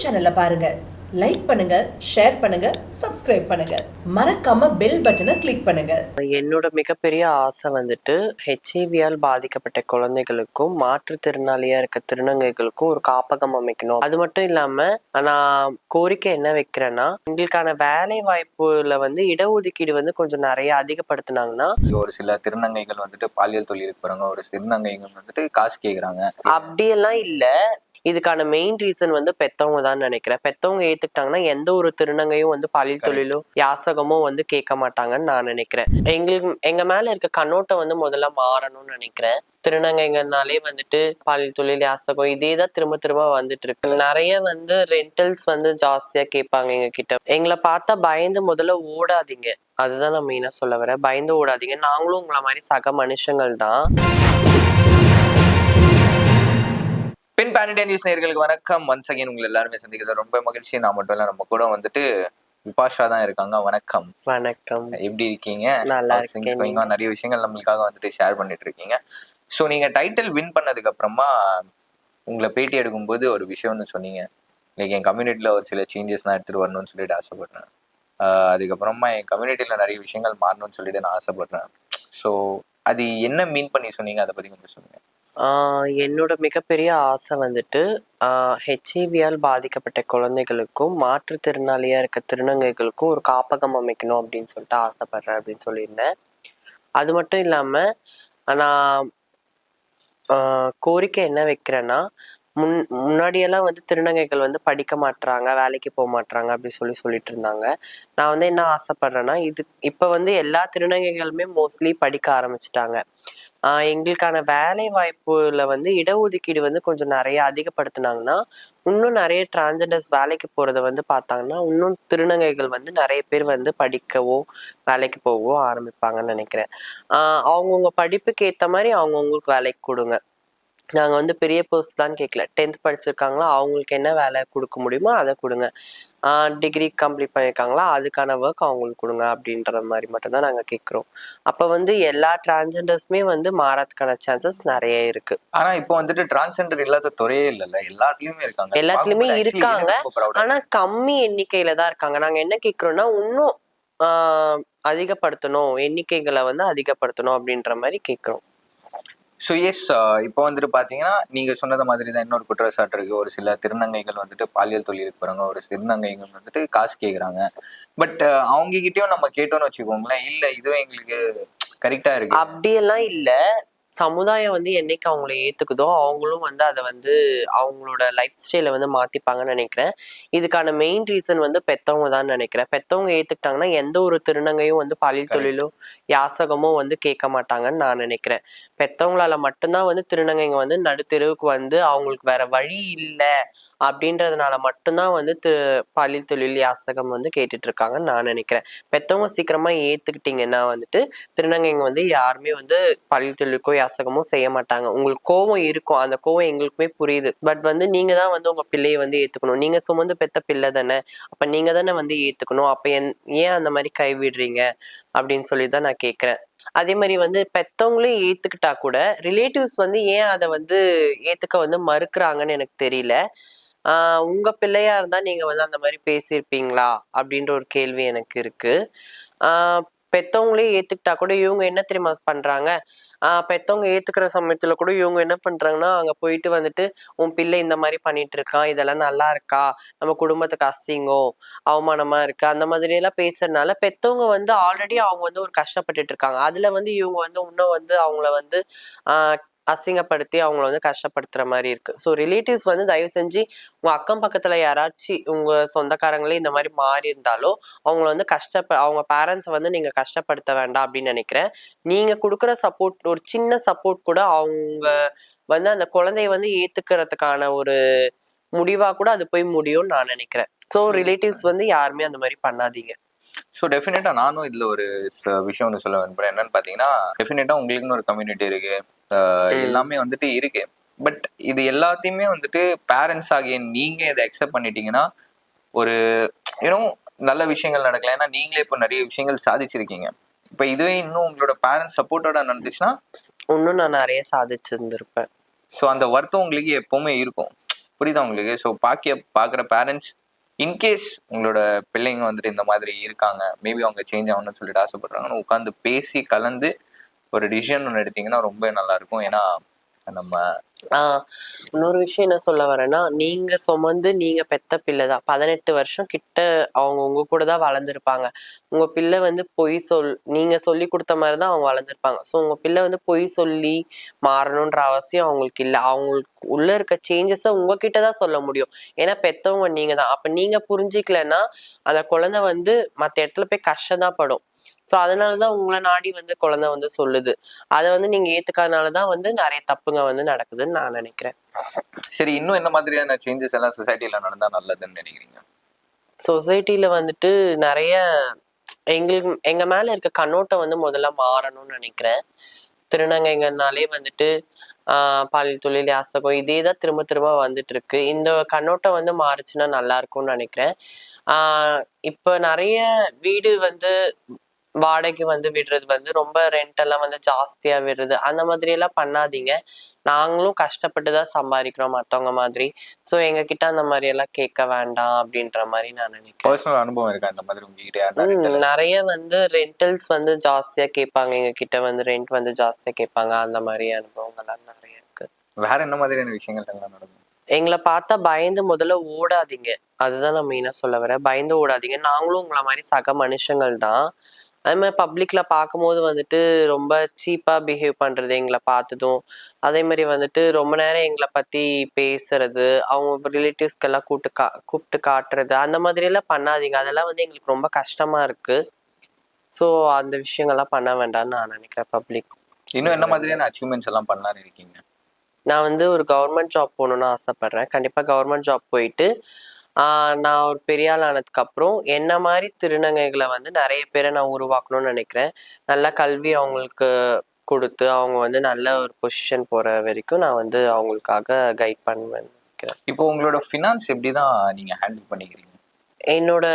சேனலை பாருங்க. லைக் பண்ணுங்க ஷேர் பண்ணுங்க சப்ஸ்கிரைப் பண்ணுங்க. மறக்காம பெல் பட்டனை கிளிக் பண்ணுங்க. என்னோட மிகப்பெரிய ஆசை வந்துட்டு ஹெச்ஐவியால் பாதிக்கப்பட்ட குழந்தைகளுக்கும் மாற்றுத்திறனாளியா இருக்க திருநங்கைகளுக்கும் ஒரு காப்பகம் அமைக்கணும். அது மட்டும் இல்லாம நான் கோரிக்கை என்ன வைக்கிறேன்னா எங்களுக்கான வேலை வாய்ப்புல வந்து இடஒதுக்கீடு வந்து கொஞ்சம் நிறைய அதிகப்படுத்தினாங்கன்னா ஒரு சில திருநங்கைகள் வந்துட்டு பாலியல் தொழிலுக்கு போறாங்க. ஒரு திருநங்கைகள் வந்துட்டு காசு கேக்குறாங்க. அப்படியெல்லாம் இல்ல. இதுக்கான மெயின் ரீசன் வந்து பெத்தவங்க தான் நினைக்கிறேன். பெத்தவங்க ஏத்துக்கிட்டாங்கன்னா எந்த ஒரு திருநங்கையும் வந்து பாலியல் தொழிலோ யாசகமோ வந்து கேட்க மாட்டாங்கன்னு நான் நினைக்கிறேன். எங்களுக்கு எங்க மேல இருக்க கண்ணோட்டம் வந்து முதல்ல மாறணும்னு நினைக்கிறேன். திருநங்கைங்கனாலே வந்துட்டு பாலியல் தொழில் யாசகம் இதே தான் திரும்ப திரும்ப வந்துட்டு இருக்கு. நிறைய வந்து ரெண்டல்ஸ் வந்து ஜாஸ்தியா கேட்பாங்க எங்க கிட்ட எங்களை பார்த்தா பயந்து முதல்ல ஓடாதீங்க. அதுதான் நான் மெயினா சொல்ல வரேன். பயந்து ஓடாதீங்க. நாங்களும் உங்களை மாதிரி சக மனுஷங்கள் தான் பெண் பேனிடே நியூஸ் நேயர்களுக்கு வணக்கம். ஒன்ஸ் அகைன் உங்களை எல்லாருமே சந்திக்கிறது ரொம்ப மகிழ்ச்சி. நான் மட்டும் இல்ல நம்ம கூட வந்துட்டு விபாஷா தான் இருக்காங்க. வணக்கம். வணக்கம். எப்படி இருக்கீங்க? நல்லா on? நிறைய விஷயங்கள் நம்மளுக்காக வந்துட்டு ஷேர் பண்ணிட்டு இருக்கீங்க. ஸோ நீங்க டைட்டில் வின் பண்ணதுக்கு அப்புறமா உங்களை பேட்டி எடுக்கும்போது ஒரு விஷயம்னு சொன்னீங்க. லைக் என் கம்யூனிட்டியில் ஒரு சில சேஞ்சஸ் நான் எடுத்துட்டு வரணும்னு சொல்லிட்டு ஆசைப்படுறேன் அதுக்கப்புறமா என் கம்யூனிட்டியில் நிறைய விஷயங்கள் மாறணும்னு சொல்லிட்டு நான் ஆசைப்படுறேன் ஸோ அது என்ன மீன் பண்ணி சொன்னீங்க? அதை பத்தி கொஞ்சம் சொல்லுங்க. என்னோட மிகப்பெரிய ஆசை வந்துட்டு ஹெச்ஐவியால் பாதிக்கப்பட்ட குழந்தைகளுக்கும் மாற்றுத்திறனாளியா இருக்க திருநங்கைகளுக்கும் ஒரு காப்பகம் அமைக்கணும் அப்படின்னு சொல்லிட்டு ஆசைப்படுறேன் அப்படின்னு சொல்லியிருந்தேன். அது மட்டும் இல்லாம நான் ஆஹ் கோரிக்கை என்ன வைக்கிறேன்னா முன் முன்னாடியெல்லாம் வந்து திருநங்கைகள் வந்து படிக்க மாட்றாங்க வேலைக்கு போக மாட்றாங்க அப்படி சொல்லி சொல்லிட்டு இருந்தாங்க. நான் வந்து என்ன ஆசைப்படுறேன்னா இது இப்போ வந்து எல்லா திருநங்கைகளுமே மோஸ்ட்லி படிக்க ஆரம்பிச்சிட்டாங்க. எங்களுக்கான வேலை வாய்ப்புல வந்து இடஒதுக்கீடு வந்து கொஞ்சம் நிறைய அதிகப்படுத்தினாங்கன்னா இன்னும் நிறைய டிரான்ஜெண்டர்ஸ் வேலைக்கு போறத வந்து பார்த்தாங்கன்னா இன்னும் திருநங்கைகள் வந்து நிறைய பேர் வந்து படிக்கவோ வேலைக்கு போகவோ ஆரம்பிப்பாங்கன்னு நினைக்கிறேன். ஆஹ் அவங்கவுங்க படிப்புக்கு ஏத்த மாதிரி அவங்கவுங்களுக்கு வேலைக்கு கொடுங்க. நாங்க வந்து பெரிய போஸ்ட் தான் கேட்கல டென்த் படிச்சிருக்காங்களா அவங்களுக்கு என்ன வேலை கொடுக்க முடியுமோ அதை கொடுங்க. டிகிரி கம்ப்ளீட் பண்ணியிருக்காங்களா அதுக்கான ஒர்க் அவங்களுக்கு கொடுங்க அப்படின்ற மாதிரி மட்டும்தான் நாங்க கேட்குறோம் அப்ப வந்து எல்லா டிரான்ஜெண்டர்ஸுமே வந்து மாறதுக்கான சான்சஸ் நிறைய இருக்கு. ஆனா இப்போ வந்துட்டு டிரான்ஸ்ஜெண்டர் இல்லாத துறையே இல்லல்ல. எல்லாத்துலயுமே இருக்காங்க. எல்லாத்துலயுமே இருக்காங்க. எனக்கு ரொம்ப proud ஆ ஆனா கம்மி எண்ணிக்கையில தான் இருக்காங்க. நாங்க என்ன கேட்குறோம்னா இன்னும் அதிகப்படுத்தணும். எண்ணிக்கைகளை வந்து அதிகப்படுத்தணும் அப்படின்ற மாதிரி கேட்குறோம் ஸோ எஸ் இப்போ வந்துட்டு பார்த்தீங்கன்னா நீங்கள் சொன்னது மாதிரி தான் இன்னொரு குற்றச்சாட்டு இருக்கு. ஒரு சில திருநங்கைகள் வந்துட்டு பாலியல் தொழிலுக்கு போகிறாங்க ஒரு திருநங்கைகள் வந்துட்டு காசு கேட்குறாங்க பட் அவங்க கிட்டயும் நம்ம கேட்டோம்னு வச்சுக்கோங்களேன். இல்லை இதுவும் எங்களுக்கு கரெக்டாக இருக்கு. அப்படியெல்லாம் இல்ல. சமுதாயம் வந்து என்னைக்கு அவங்கள ஏத்துக்குதோ அவங்களும் வந்து அதை வந்து அவங்களோட லைஃப் ஸ்டைலை வந்து மாத்திப்பாங்கன்னு நினைக்கிறேன். இதுக்கான மெயின் ரீசன் வந்து பெத்தவங்க தான் நினைக்கிறேன். பெத்தவங்க ஏத்துக்கிட்டாங்கன்னா எந்த ஒரு திருநங்கையும் வந்து பாலியல். தொழிலோ யாசகமோ வந்து கேட்க மாட்டாங்கன்னு நான் நினைக்கிறேன். பெத்தவங்களால மட்டும்தான் வந்து திருநங்கைங்க வந்து நடுத்தெருவுக்கு வந்து அவங்களுக்கு வேற வழி இல்லை. அப்படின்றதுனால மட்டும்தான் வந்து திரு தொழில் யாசகம் வந்து கேட்டுட்டு இருக்காங்கன்னு நான் நினைக்கிறேன். பெத்தவங்க சீக்கிரமா ஏத்துக்கிட்டீங்கன்னா வந்துட்டு திருநங்கைங்க வந்து யாருமே வந்து பள்ளி தொழிலுக்கோ யாசகமோ செய்ய மாட்டாங்க. உங்களுக்கு கோவம் இருக்கும். அந்த கோவம் எங்களுக்குமே புரியுது. பட் வந்து நீங்க தான் வந்து உங்க பிள்ளையை வந்து ஏத்துக்கணும். நீங்க சுமந்து பெத்த பிள்ளை தானே. அப்ப நீங்க தானே வந்து ஏத்துக்கணும். அப்ப என் ஏன் அந்த மாதிரி கைவிடுறீங்க? அப்படின்னு சொல்லி தான் நான் கேக்குறேன். அதே மாதிரி வந்து பெத்தவங்களும் ஏத்துக்கிட்டா கூட ரிலேட்டிவ்ஸ் வந்து ஏன் அதை வந்து ஏத்துக்க வந்து மறுக்கிறாங்கன்னு எனக்கு தெரியல. உங்க பிள்ளையா இருந்தா நீங்க வந்து அந்த மாதிரி பேசியிருப்பீங்களா? அப்படின்ற ஒரு கேள்வி எனக்கு இருக்கு. பெத்தவங்களே ஏத்துக்கிட்டா கூட இவங்க என்ன தெரியுமா பண்றாங்க? ஆஹ் பெத்தவங்க ஏத்துக்கிற சமயத்துல கூட இவங்க என்ன பண்றாங்கன்னா அங்க போயிட்டு வந்துட்டு உன் பிள்ளை இந்த மாதிரி பண்ணிட்டு இருக்கான் இதெல்லாம் நல்லா இருக்கா? நம்ம குடும்பத்துக்கு அசிங்கம் அவமானமா இருக்கு. அந்த மாதிரி எல்லாம் பேசுறதுனால பெத்தவங்க வந்து ஆல்ரெடி அவங்க வந்து ஒரு கஷ்டப்பட்டுட்டு இருக்காங்க. அதுல வந்து இவங்க வந்து இன்னும் வந்து அவங்கள வந்து ஆஹ் அசிங்கப்படுத்தி அவங்கள வந்து கஷ்டப்படுத்துற மாதிரி இருக்கு. ஸோ ரிலேட்டிவ்ஸ் வந்து தயவு செஞ்சு உங்க அக்கம் பக்கத்துல யாராச்சும் உங்க சொந்தக்காரங்களே இந்த மாதிரி மாறி இருந்தாலோ அவங்கள வந்து கஷ்டப்ப அவங்க பேரண்ட்ஸை வந்து நீங்க கஷ்டப்படுத்த வேண்டாம் அப்படின்னு நினைக்கிறேன். நீங்க கொடுக்குற சப்போர்ட் ஒரு சின்ன சப்போர்ட் கூட அவங்க வந்து அந்த குழந்தைய வந்து ஏத்துக்கிறதுக்கான ஒரு முடிவா கூட அது போய் முடியும்னு நான் நினைக்கிறேன். ஸோ ரிலேட்டிவ்ஸ் வந்து யாருமே அந்த மாதிரி பண்ணாதீங்க. ஸோ டெஃபினட்டா நானும் இதுல ஒரு விஷயம் ஒன்று சொல்ல விரும்புறேன். என்னன்னு பார்த்தீங்கன்னா டெஃபினட்டா உங்களுக்குன்னு ஒரு கம்யூனிட்டி இருக்கு. ஆஹ் ம். எல்லாமே வந்துட்டு இருக்கு. பட் இது எல்லாத்தையுமே வந்துட்டு பேரண்ட்ஸ் ஆகிய நீங்க இதை அக்செப்ட் பண்ணிட்டீங்கன்னா ஒரு யூனோ நல்ல விஷயங்கள் நடக்கல. ஏன்னா நீங்களே இப்போ நிறைய விஷயங்கள் சாதிச்சிருக்கீங்க. இப்போ இதுவே இன்னும் உங்களோட பேரண்ட்ஸ் சப்போர்ட்டோட நடந்துச்சுன்னா இன்னும் நான் நிறைய சாதிச்சிருந்திருப்பேன். ஸோ அந்த வருத்தம் உங்களுக்கு எப்பவுமே இருக்கும். புரியுதா உங்களுக்கு? ஸோ பாக்கிய பார்க்குற பேரண்ட்ஸ் இன்கேஸ் உங்களோட பிள்ளைங்க வந்துட்டு இந்த மாதிரி இருக்காங்க மேபி அவங்க சேஞ்ச் ஆகணும்னு சொல்லிட்டு ஆசைப்படுறாங்கன்னு உட்காந்து பேசி கலந்து ஒரு டிசிஷன் ஒன்று எடுத்தீங்கன்னா ரொம்ப நல்லா இருக்கும் ஏன்னா நம்ம ஆஹ் இன்னொரு விஷயம் என்ன சொல்ல வரேன்னா நீங்க சுமந்து நீங்க பெத்த பிள்ளை தான். பதினெட்டு வருஷம் கிட்ட அவங்க உங்க கூட தான் வளர்ந்துருப்பாங்க. உங்க பிள்ளை வந்து பொய் சொல் நீங்க சொல்லி கொடுத்த மாதிரி தான் அவங்க வளர்ந்துருப்பாங்க. ஸோ உங்க பிள்ளை வந்து பொய் சொல்லி மாறணுன்ற அவசியம் அவங்களுக்கு இல்லை. அவங்களுக்கு உள்ள இருக்க சேஞ்சஸை உங்ககிட்ட தான் சொல்ல முடியும். ஏன்னா பெத்தவங்க நீங்க தான். அப்ப நீங்க புரிஞ்சிக்கலன்னா அந்த குழந்தை வந்து மத்த இடத்துல போய் கஷ்டம் தான் படும். ஸோ அதனாலதான் உங்களை நாடி வந்து குழந்தை வந்து சொல்லுது. அதை வந்து நீங்க ஏத்துக்காதனால தான் வந்து நிறைய தப்புங்க வந்து நடக்குதுன்னு நான் நினைக்கிறேன். சரி இன்னும் இந்த மாதிரியான சேஞ்சஸ் எல்லாம் சொசைட்டில நடந்தா நல்லதுன்னு நினைக்கிறீங்க? சொசைட்டில வந்துட்டு நிறைய எங்களுக்கு எங்க மேல இருக்க கண்ணோட்டம் வந்து முதல்ல மாறணும்னு நினைக்கிறேன். திருநங்கைங்கனாலே வந்துட்டு ஆஹ் பாலியல் தொழில் யாசகம் இதே தான் திரும்ப திரும்ப வந்துட்டு இருக்கு இந்த கண்ணோட்டம் வந்து மாறுச்சுன்னா நல்லா இருக்கும்னு நினைக்கிறேன். ஆஹ் இப்ப நிறைய வீடு வந்து வாடகைக்கு வந்து விடுறது வந்து ரொம்ப ரெண்ட் எல்லாம் வந்து ஜாஸ்தியா விடுறது அந்த மாதிரி எல்லாம் பண்ணாதீங்க. நாங்களும் கஷ்டப்பட்டு தான் சம்பாதிக்கிறோம் மத்தவங்க மாதிரி. சோ எங்க கிட்ட அந்த மாதிரி எல்லாம் கேட்க வேண்டாம் அப்படின்ற மாதிரி நான் நினைக்கிறேன். அனுபவம் இருக்கா இந்த மாதிரி உங்ககிட்ட நிறைய வந்து ரெண்டல்ஸ் வந்து ஜாஸ்தியா கேட்பாங்க. எங்க கிட்ட வந்து ரெண்ட் வந்து ஜாஸ்தியா கேட்பாங்க. அந்த மாதிரி அனுபவங்கள்லாம் நிறைய இருக்கு. வேற என்ன மாதிரியான விஷயங்கள் நடக்கும்? எங்களை பார்த்தா பயந்து முதல்ல ஓடாதீங்க. அதுதான் நான் மெயினா சொல்ல வரேன். பயந்து ஓடாதீங்க. நாங்களும் உங்களை மாதிரி சக மனுஷங்கள் தான் அதே மாதிரி பப்ளிக்ல பார்க்கும்போது வந்துட்டு ரொம்ப சீப்பா பிஹேவ் பண்றது எங்களை பார்த்ததும். அதே மாதிரி வந்துட்டு ரொம்ப நேரம் எங்களை பத்தி பேசுறது அவங்க ரிலேட்டிவ்ஸ்க்கு எல்லாம் கூப்பிட்டு கா கூப்பிட்டு காட்டுறது அந்த மாதிரி எல்லாம் பண்ணாதீங்க. அதெல்லாம் வந்து எங்களுக்கு ரொம்ப கஷ்டமா இருக்கு. ஸோ அந்த விஷயங்கள்லாம் பண்ண வேண்டாம்னு நான் நினைக்கிறேன் பப்ளிக் இன்னும் என்ன மாதிரியான அச்சீவ்மெண்ட்ஸ் எல்லாம் பண்ணலாம்னு இருக்கீங்க? நான் வந்து ஒரு கவர்மெண்ட் ஜாப் போகணும்னு ஆசைப்படுறேன். கண்டிப்பாக கவர்மெண்ட் ஜாப் போயிட்டு நான் ஒரு பெரிய ஆள் ஆனதுக்கு அப்புறம் என்ன மாதிரி திருநங்கைகளை வந்து நிறைய பேரை நான் உருவாக்கணும்னு நினைக்கிறேன். நல்ல கல்வி அவங்களுக்கு கொடுத்து அவங்க வந்து நல்ல ஒரு பொசிஷன் போற வரைக்கும் நான் வந்து அவங்களுக்காக கைட் பண்ணுவேன் நினைக்கிறேன். இப்போ உங்களோட ஃபினான்ஸ் எப்படி தான் நீங்க ஹேண்டில் பண்ணிக்கிறீங்க? என்னோட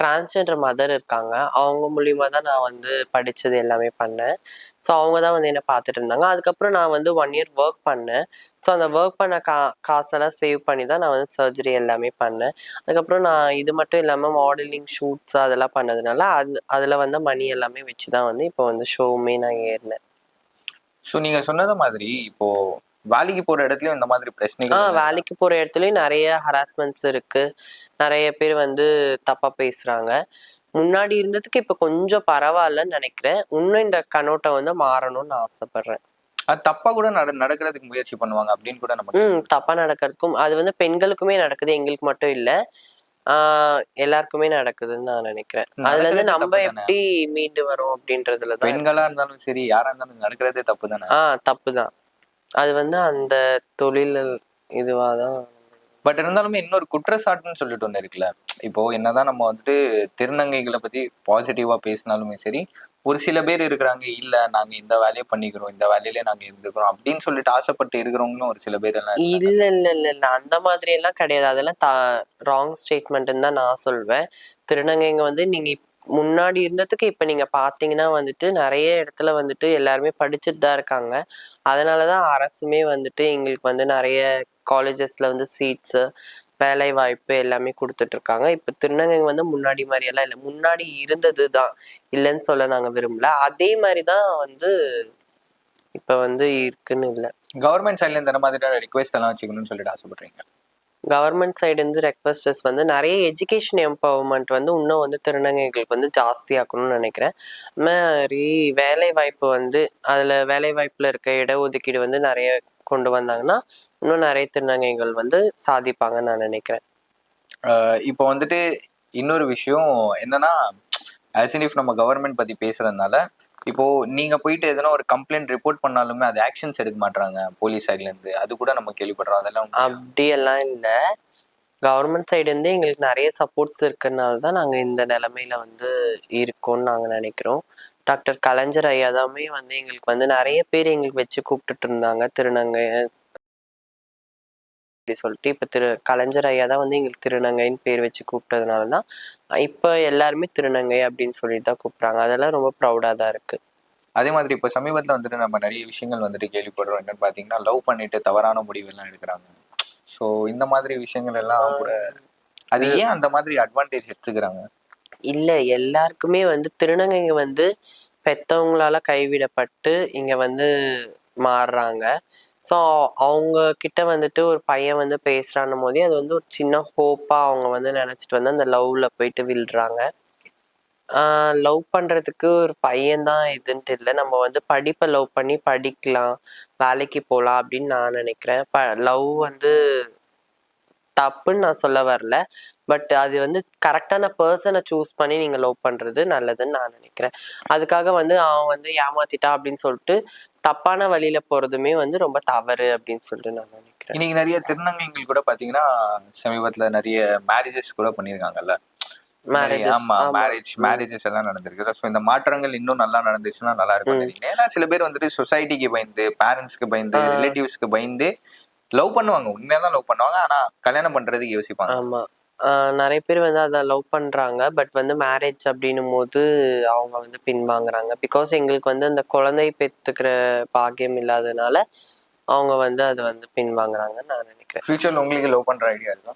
டிரான்ஸ்ஜெண்டர் மதர் இருக்காங்க. அவங்க மூலியமா தான் நான் வந்து படிச்சது எல்லாமே பண்ணேன். ஸோ அவங்க தான் வந்து என்னை பார்த்துட்டு இருந்தாங்க அதுக்கப்புறம் நான் வந்து ஒன் இயர் ஒர்க் பண்ணேன். ஸோ அந்த ஒர்க் பண்ண கா காசெல்லாம் சேவ் பண்ணி தான் நான் வந்து சர்ஜரி எல்லாமே பண்ணேன். அதுக்கப்புறம் நான் இது மட்டும் இல்லாமல் மாடலிங் ஷூட்ஸ் அதெல்லாம் பண்ணதுனால அது அதில் வந்து மணி எல்லாமே வச்சு தான் வந்து இப்போ வந்து ஷோவுமே நான் ஏறினேன். ஸோ நீங்க சொன்னது மாதிரி இப்போ வேலைக்கு போற இடத்துலயும் இந்த மாதிரி ஆ பிரச்சனைகள் வேலைக்கு போற இடத்துலயும் நிறைய ஹராஸ்மெண்ட்ஸ் இருக்கு. நிறைய பேர் வந்து தப்பா பேசுறாங்க. முன்னாடி இருந்ததுக்கு இப்ப கொஞ்சம் பரவாயில்லன்னு நினைக்கிறேன். இன்னும் இந்த கண்ணோட்டம் வந்து மாறணும்னு ஆசைப்படுறேன். அது தப்பா கூட நட நடக்கிறதுக்கு முயற்சி பண்ணுவாங்க அப்படின்னு கூட நமக்கு ம் தப்பா நடக்கிறதுக்கும் அது வந்து பெண்களுக்குமே நடக்குது எங்களுக்கு மட்டும் இல்ல. ஆஹ் எல்லாருக்குமே நடக்குதுன்னு நான் நினைக்கிறேன். அதுல இருந்து நம்ம? எப்படி மீண்டு வரோம் அப்படின்றதுல தான் பெண்களா இருந்தாலும் சரி யாரா இருந்தாலும் நடக்கிறதே தப்பு தானே ஆஹ் தப்பு தான் அது வந்து அந்த தொழில் இதுவாதான் பட் இருந்தாலுமே இன்னொரு குற்றச்சாட்டுன்னு சொல்லிட்டு ஒண்ணு இருக்குல்ல. இப்போ என்னதான் நம்ம வந்துட்டு திருநங்கைகளை பத்தி பாசிட்டிவா பேசினாலுமே சரி ஒரு சில பேர் இருக்கிறாங்க இல்ல நாங்க இந்த வேலையை பண்ணிக்கிறோம் இந்த வேலையிலே நாங்க இருந்துக்கிறோம் அப்படின்னு சொல்லிட்டு ஆசைப்பட்டு இருக்கிறவங்களும் ஒரு சில பேர் எல்லாம் இல்ல இல்ல இல்ல இல்ல. அந்த மாதிரி எல்லாம் கிடையாது. அதெல்லாம் ராங் ஸ்டேட்மெண்ட்னு தான் நான் சொல்வேன். திருநங்கைங்க வந்து நீங்க இப்- முன்னாடி இருந்ததுக்கு இப்ப நீங்க பாத்தீங்கன்னா வந்துட்டு நிறைய இடத்துல வந்துட்டு எல்லாருமே படிச்சுட்டு தான் இருக்காங்க. அதனாலதான் அரசுமே வந்துட்டு எங்களுக்கு வந்து நிறைய காலேஜஸ்ல வந்து சீட்ஸ் வேலை வாய்ப்பு எல்லாமே கொடுத்துட்டு இருக்காங்க இப்ப திருநங்கைங்க வந்து முன்னாடி மாதிரி எல்லாம் இல்லை. முன்னாடி இருந்தது தான். இல்லைன்னு சொல்ல நாங்க விரும்பல. அதே மாதிரி தான் வந்து இப்ப வந்து இருக்குன்னு இல்லை. கவர்மெண்ட் சைட்ல இந்த மாதிரியான ரிக்வெஸ்ட் எல்லாம் வச்சுக்கணும்னு சொல்லிட்டு ஆசைப்படுறீங்க? கவர்மெண்ட் சைடு இருந்து ரெக்வஸ்டர்ஸ் வந்து நிறைய எஜுகேஷன் எம்பவர்மெண்ட் வந்து இன்னும் வந்து திருநங்கைகளுக்கு வந்து ஜாஸ்தியாக்கணும்னு நினைக்கிறேன். அது மாதிரி வேலை வாய்ப்பு வந்து அதில் வேலை வாய்ப்பில் இருக்க இடஒதுக்கீடு வந்து நிறைய கொண்டு வந்தாங்கன்னா இன்னும் நிறைய திருநங்கைகள் வந்து சாதிப்பாங்கன்னு நான் நினைக்கிறேன். இப்போ வந்துட்டு இன்னொரு விஷயம் என்னன்னா ஆஸ் இஃப் நம்ம கவர்மெண்ட் பத்தி பேசுறதுனால இப்போ நீங்க போயிட்டு எதனா ஒரு கம்ப்ளைண்ட் ரிப்போர்ட் பண்ணாலுமே அது ஆக்ஷன்ஸ் எடுக்க மாட்டாங்க போலீஸ் சைட்ல இருந்து. அது கூட நம்ம கேள்விப்படுறோம் அதெல்லாம்? அப்படியெல்லாம் இல்லை. கவர்மெண்ட் சைடு இருந்து எங்களுக்கு நிறைய சப்போர்ட்ஸ் இருக்கிறதுனால தான் நாங்கள் இந்த நிலமையில வந்து இருக்கோம்னு நாங்கள் நினைக்கிறோம். டாக்டர் கலைஞர் ஐயா தாமே வந்து எங்களுக்கு வந்து நிறைய பேர் எங்களுக்கு வச்சு கூப்பிட்டுட்டு இருந்தாங்க. திருநங்கை அப்படி சொல்லிட்டு இப்போ திரு கலைஞர் ஐயா தான் வந்து எங்களுக்கு திருநங்கைன்னு பேர் வச்சு கூப்பிட்டதுனால தான் இப்போ எல்லாருமே திருநங்கை அப்படின்னு சொல்லிட்டு தான் கூப்பிட்றாங்க. அதெல்லாம் ரொம்ப ப்ரௌடாக தான் இருக்கு. அதே மாதிரி இப்போ சமீபத்துல வந்துட்டு நம்ம நிறைய விஷயங்கள் வந்துட்டு கேள்விப்படுறோம். என்னன்னு பாத்தீங்கன்னா லவ் பண்ணிட்டு தவறான முடிவெல்லாம் எடுக்கிறாங்க. ஸோ இந்த மாதிரி விஷயங்கள் எல்லாம் கூட அது ஏன் அந்த மாதிரி அட்வான்டேஜ் எடுத்துக்கிறாங்க? இல்லை எல்லாருக்குமே வந்து திருநங்கைங்க வந்து பெத்தவங்களால கைவிடப்பட்டு இங்க வந்து மாறுறாங்க. ஸோ அவங்க கிட்ட வந்துட்டு ஒரு பையன் வந்து பேசுறான்னும் போதே அது வந்து ஒரு சின்ன ஹோப்பா அவங்க வந்து நினைச்சிட்டு வந்து அந்த லவ்ல போயிட்டு விழுறாங்க. லவ் பண்ணுறதுக்கு ஒரு பையன் தான் இதுன்ட்டு இல்லை. நம்ம வந்து படிப்பை லவ் பண்ணி படிக்கலாம். வேலைக்கு போகலாம் அப்படின்னு நான் நினைக்கிறேன். ப லவ் வந்து தப்புன்னு நான் சொல்ல வரல. பட் அது வந்து கரெக்டான பர்சனை சூஸ் பண்ணி நீங்க லவ் பண்றது நல்லதுன்னு நான் நினைக்கிறேன். அதுக்காக வந்து அவன் வந்து ஏமாத்திட்டா அப்படின்னு சொல்லிட்டு தப்பான வழியில போறதுமே வந்து ரொம்ப தவறு அப்படின்னு சொல்லிட்டு நான் நினைக்கிறேன். இன்னைக்கு நிறைய திருநங்கைகள் கூட பாத்தீங்கன்னா சமீபத்துல நிறைய மேரேஜஸ் கூட பண்ணிருக்காங்கல்ல ஆமா. மேரேஜ் மேரேஜஸ் எல்லாம் நடந்திருக்கு. ஸோ இந்த மாற்றங்கள் இன்னும் நல்லா நடந்துச்சுன்னா நல்லா இருக்கும் நினைக்கிறேன். ஏன்னா சில பேர் வந்துட்டு சொசைட்டிக்கு பயந்து பேரண்ட்ஸ்க்கு பயந்து ரிலேட்டிவ்ஸ்க்கு பயந்து லவ் பண்ணுவாங்க. உண்மையாதான் லவ் பண்ணுவாங்க. ஆனா கல்யாணம் பண்றதுக்கு யோசிப்பாங்க. ஆமா. நிறைய பேர் வந்து அதை லவ் பண்றாங்க. பட் வந்து மேரேஜ் அப்படின்னும் போது அவங்க வந்து பின்வாங்குறாங்க. பிகாஸ் எங்களுக்கு வந்து அந்த குழந்தை பெத்துக்கிற பாக்கியம் இல்லாதனால அவங்க வந்து அதை வந்து பின்வாங்குறாங்கன்னு நான் நினைக்கிறேன். ஃபியூச்சர்ல உங்களுக்கு லவ் பண்ற ஐடியா இருக்கா?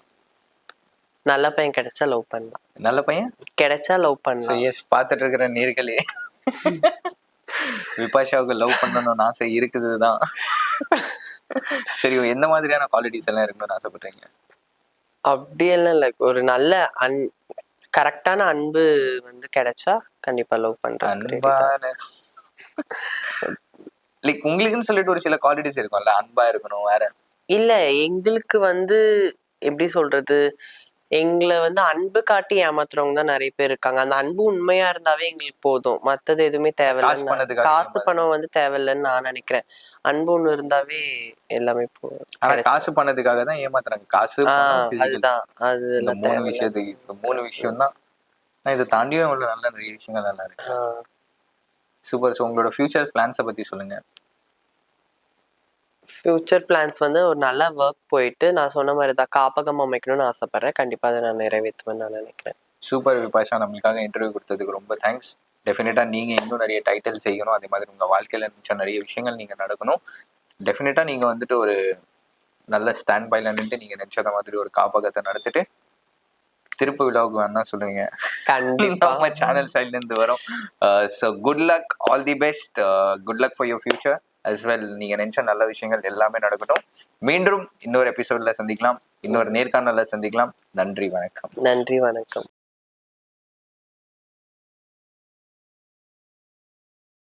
நல்ல பையன் கிடைச்சா லவ் பண்ணலாம். நல்ல பையன்? கிடைச்சா லவ் பண்ணலாம். எஸ் பார்த்துட்டு இருக்கிற நேர்களே. விபாஷாவுக்கு லவ் பண்ணணும்னு ஆசை இருக்குது தான் சரி எந்த மாதிரியான குவாலிட்டிஸ் எல்லாம் இருக்கணும்னு ஆசைப்படுறீங்க? அப்படியெல்லாம் இல்லை. ஒரு நல்ல அன் கரெக்டான அன்பு வந்து கிடைச்சா கண்டிப்பா லவ் பண்றேன் லைக் உங்களுக்குன்னு சொல்லிட்டு ஒரு சில குவாலிட்டிஸ் இருக்கும்ல. அன்பா இருக்கணும் வேற. இல்ல எங்களுக்கு வந்து எப்படி சொல்றது? எங்களை வந்து அன்பு காட்டி ஏமாத்துறவங்க தான் நிறைய பேர் இருக்காங்க. அந்த அன்பு உண்மையா இருந்தாவே எங்களுக்கு போதும். மத்தது எதுவுமே தேவையில்லை. காசு பணம் வந்து தேவையில்லைன்னு நான் நினைக்கிறேன். அன்பு ஒண்ணு இருந்தாவே எல்லாமே போதும் ஆனா காசு பண்ணதுக்காக தான் ஏமாத்துறாங்க. காசு. அதுதான். அது மூணு விஷயத்துக்கு மூணு விஷயம் தான் இதை தாண்டியும் நல்ல நிறைய விஷயங்கள் நல்லா இருக்கு. சூப்பர். ஸோ உங்களோட ஃபியூச்சர் பிளான்ஸை பத்தி சொல்லுங்க. ஃபியூச்சர் பிளான்ஸ் வந்து ஒரு நல்ல ஒர்க் போயிட்டு நான் சொன்ன மாதிரி தான் காப்பகம் அமைக்கணும்னு ஆசைப்படுறேன். கண்டிப்பா அதை நான் நிறைவேற்றுவேன்னு நான் நினைக்கிறேன். சூப்பர் விபாஷா நம்மளுக்காக இன்டர்வியூ கொடுத்ததுக்கு ரொம்ப தேங்க்ஸ் டெஃபினட்டா நீங்க இன்னும் நிறைய டைட்டில் செய்யணும். அதே மாதிரி உங்க வாழ்க்கையில நினைச்ச நிறைய விஷயங்கள் நீங்க நடக்கணும். டெஃபினட்டா நீங்க வந்துட்டு ஒரு நல்ல ஸ்டாண்ட் பைல நின்று நீங்க நினைச்சத மாதிரி ஒரு காப்பகத்தை நடத்திட்டு திருப்பு விழாவுக்கு வேணா சொல்லுங்க. கண்டிப்பா. நம்ம சேனல் சைட்ல இருந்து வரும். So good luck all the best good luck for your future as well நீங்க நினைச்ச நல்ல விஷயங்கள் எல்லாமே நடக்கட்டும். மீண்டும் இன்னொரு எபிசோட்ல சந்திக்கலாம். இன்னொரு நேர்காணல்ல சந்திக்கலாம். நன்றி வணக்கம். நன்றி வணக்கம்.